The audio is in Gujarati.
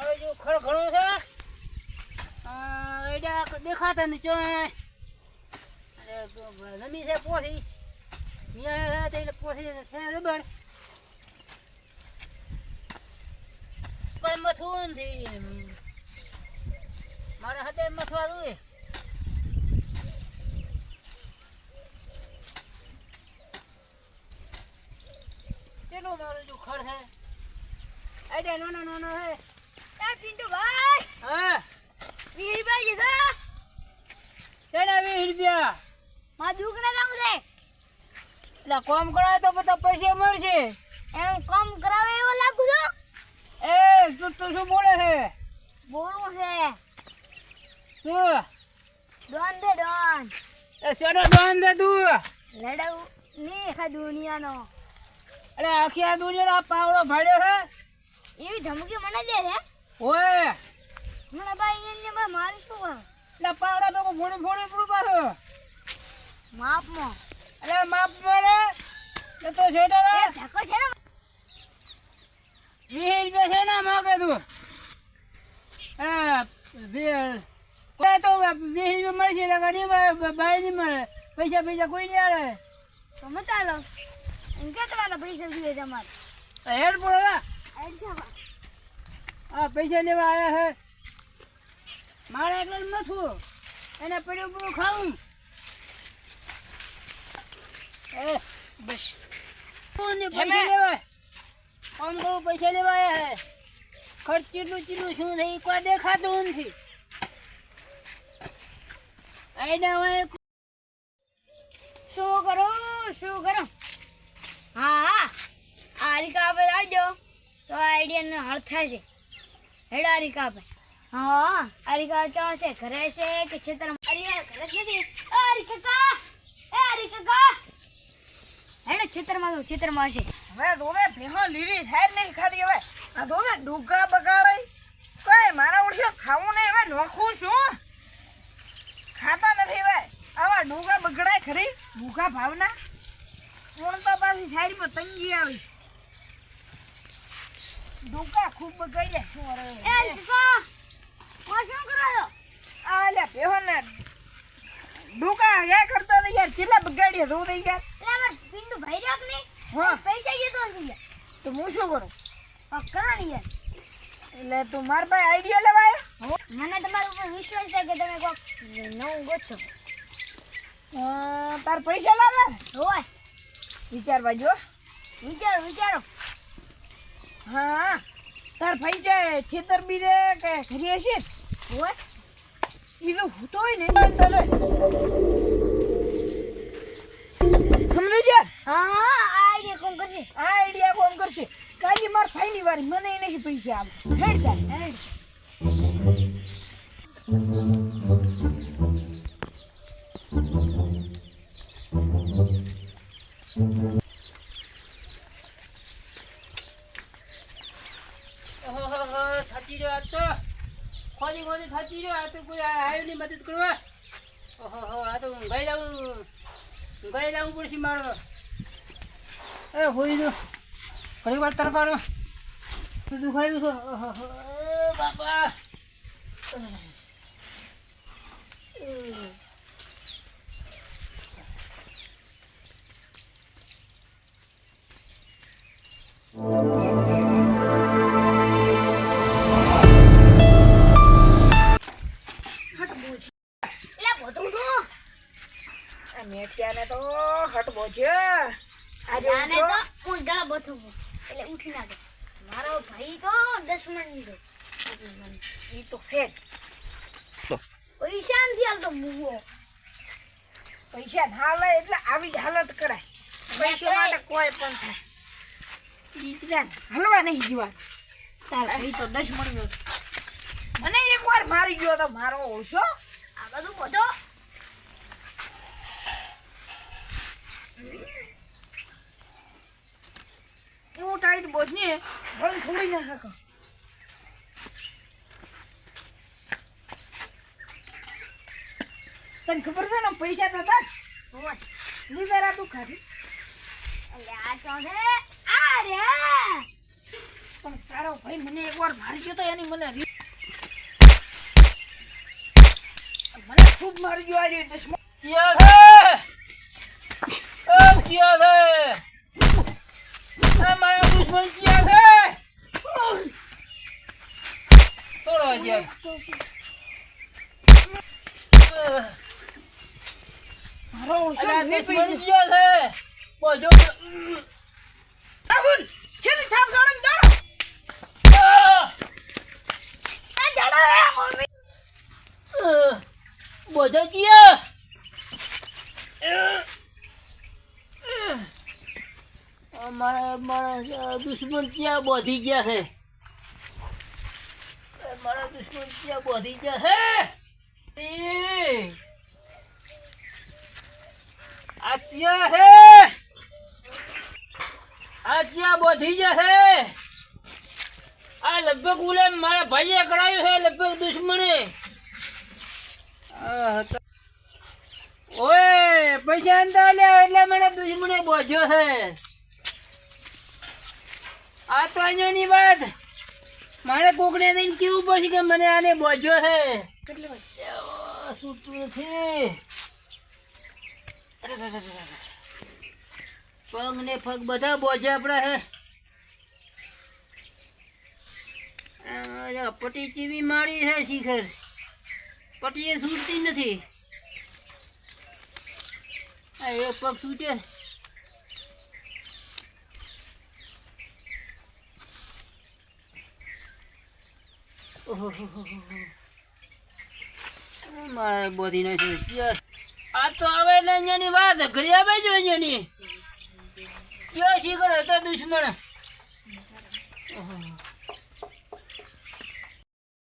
હવે જો ખર ઘણું છે એડા દેખાતા નહીં ચો જમી છે પોસી. અહીંયા એટલે પોસી છે રબડ પણ મથું નથી મારા હાથે મથવા જોઈએ કેટલું મારું જો ખર છે? આઈડિયા નાનો નાનો છે. એ પિન્ટુભાઈ હા. વીસ રૂપિયા કીધા તેના વીસ રૂપિયા? મારા દુકાને જાઉં છે. એટલે કોમ કરાય તો બધા પૈસા મળશે. એમ કામ કરાવે એવો લાગુ છો. એ તું તું શું બોલે છે? બોલું છે. શું? ડોન દે ડોન. એ શેનો ડોન દે તું? લડાવની આખા દુનિયાનો. અરે આખી આ દુનિયાનો પાવડો ભાડ્યો છે? એવી ધમકી મને દે છે? ઓય! મને ભાઈ એને ભાઈ મારી શું કરું એટલે પાવડા તો ફોડી ફોડી પડું પાછો. માપમાં. અરે માપ મારે એ તો છેટા રે ધક્કો છે ને? વીસ રૂપિયા છે ને માગે તું. હા બે તો વીસ રૂપિયા મળશે એટલે ગાડી ભાઈ નહીં મળે. પૈસા પૈસા કોઈ નહીં આવે તો મતા લો એમ કે તમારા પૈસા જોઈએ તમારે. હેડ પડે અડધા આ પૈસા લેવા આવ્યા હે. મારે એકલા મથું એને પડ્યું પૂરું ખાવું. એ બસ. પૈસા લેવા? આમ કહું પૈસા લેવા આવ્યા છે ખર્ચ ચીટલું ચીટલું શું થઈ કોઈ દેખાતું નથી. આઈડા શું કરો? શું કરો? હા હા. આ રીકા પર આવજો. તો આઈડિયાનો હળ થશે. હેડો આ રીકા પર હા આ રીકા ચાશે ઘરે છે કે ખેતરમાં? અરે ઘરે જ નથી? આ રીકા કા? એ આ કા? હેડો, ખેતરમાં તો ખેતરમાં હશે. હવે દોવે ભેહો લીલી થાય નહીં ખાધી હવે. આ દોવે ડુગા બગાડે. કઈ મારા ઓળખ્યો ખાવું નહીં હવે નોખું છું. ખાતા નથી હવે. આવા ડુગા બગડાય ખરી. ભૂખા ભાવના. કોણ તો પાછી સાઈડમાં તંગી આવી? ડુગા ખૂબ બગાડ્યા શું અરે. એ આ રીકા કા શું કરો છો? આ લે ભેહો ને. ડુગા ગયા કરતો નહીં યાર કેટલા બગાડ્યા જોઉં નહીં યાર. એટલે અમાર પિંડુ ભાઈ રાખ ને હા. પૈસા જતો નથી તો હું શું કરું? આ કરો ને યાર. એટલે તું મારા પાસે આઈડિયા લેવાય મને તમારા ઉપર વિશ્વાસ છે કે તમે કોઈક નવું ગોતશો? તાર પૈસા લાવે? હોય. વિચારવા જો. વિચારો વિચારો. હા તાર ભાઈ છે છેતર બીજે કે ઘરે હશે હોય. ઈ હૂતો હોય ને એમાં ચાલે. સમજો છે? હા હા આઈડિયા કોણ કરશે? આ આઈડિયા કોમ કરશે? કાલી માર ફાઈની વારી મને નહીં પૈસા આવે હેડ જાય હેડ. તો ખોલી ખોલી થતી રહ્યો. આ તો કોઈ આવ્યું નહીં મદદ કરવા. ઓહો આ તો ઊંઘાઈ લાવું ઊંઘાઈ લાવું પડશે મારો એ હોઈ જો ઘણી વાર તરફારો દુખાયું છો? ઓહોહો, એ બાપા. એટલે હું ગળા બથું એટલે ઉઠી નાખે મારો ભાઈ તો દસ મિનિટ એ તો ફેર પૈસા નથી આવતો મૂવો પૈસા ના લે એટલે આવી જ હાલત કરાય. પૈસા માટે કોઈ પણ થાય. દીકરા હલવા નહીં જીવા તારા ભાઈ તો દસ મળ્યો મને એક વાર મારી ગયો તો મારો ઓછો. આ બધું બધો એવું ટાઈટ બોજ ને ભલે થોડી ના શકો તને ખબર છે ને પૈસા તો તાર હોય લીધા તું ખાધી એટલે આ છે આ રે પણ તારો ભાઈ મને એકવાર મારી ગયો તો એની મને મને ખૂબ મારી ગયો આજે દુશ્મન ક્યાં છે ઓ ક્યાં છે આ મારા ક્યાં છે થોડો જ્યાં મારો ક્યાં છે બોજો રાહુલ છેલ્લી થાપ દોડો ને દોડો આ જડો મમ્મી બોજો ક્યાં મારા દુશ્મન ત્યાં બોધી ગયા છે મારા દુશ્મન ત્યાં બોધી ગયા એ! આ ક્યાં છે આ ક્યાં બોધી ગયા છે આ લગભગ ઉલે મારા ભાઈએ કરાયું છે લગભગ દુશ્મને. ઓય, પૈસા અંતા એટલે મને દુશ્મને બોજ્યો છે આ તો અહીંયાની વાત. મારે કોકને દઈને કેવું પડશે કે મને આને બોજો છે. કેટલું સૂતું નથી. પગ ને પગ બધા બોજા આપણા હે પટી ચીવી મારી છે શિખર. પટી એ સૂટતી નથી એ પગ છૂટે મારે બોધી નથી આ તો આવે ને અહીંયાની વાત. ઘડી આવે જો અહીંયાની. કયો શીખર હતો દુશ્મન.